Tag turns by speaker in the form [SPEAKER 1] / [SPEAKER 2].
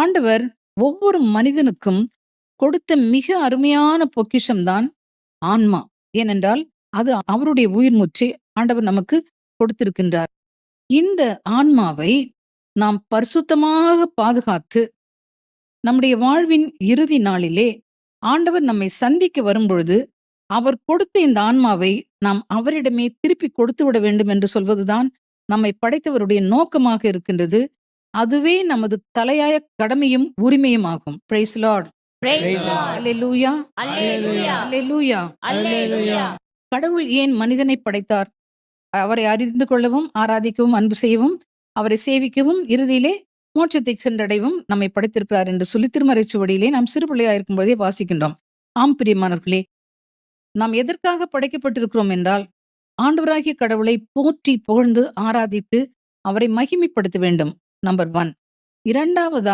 [SPEAKER 1] ஆண்டவர் ஒவ்வொரு மனிதனுக்கும் கொடுத்த மிக அருமையான பொக்கிஷம்தான் ஆன்மா. ஏனென்றால் அது அவருடைய உயிர் மூச்சை ஆண்டவர் நமக்கு கொடுத்திருக்கின்றார். இந்த ஆன்மாவை நாம் பரிசுத்தமாக பாதுகாத்து நம்முடைய வாழ்வின் இறுதி நாளிலே ஆண்டவர் நம்மை சந்திக்க வரும்பொழுது அவர் கொடுத்த இந்த ஆன்மாவை நாம் அவரிடமே திருப்பி கொடுத்து விட வேண்டும் என்று சொல்வதுதான் நம்மை படைத்தவருடைய நோக்கமாக இருக்கின்றது. அதுவே நமது தலையாய கடமையும் உரிமையும் ஆகும் பிரைஸ் லார்ட். கடவுள் ஏன் மனிதனை படைத்தார்? அவரை அறிந்து கொள்ளவும் ஆராதிக்கவும் அன்பு செய்யவும் அவரை சேவிக்கவும் இறுதியிலே மோட்சத்தை சென்றடைவும் நம்மை படைத்திருக்கிறார் என்று சொல்லி திருமறை சுவடியிலே நாம் சிறு பிள்ளையா இருக்கும் பொழுதே வாசிக்கின்றோம். ஆம் பிரியமானவர்களே நாம் எதற்காக படைக்கப்பட்டிருக்கிறோம் என்றால் ஆண்டவராகிய கடவுளை போற்றி புகழ்ந்து ஆராதித்து அவரை மகிமைப்படுத்த வேண்டும். Number one. இரண்டாவதா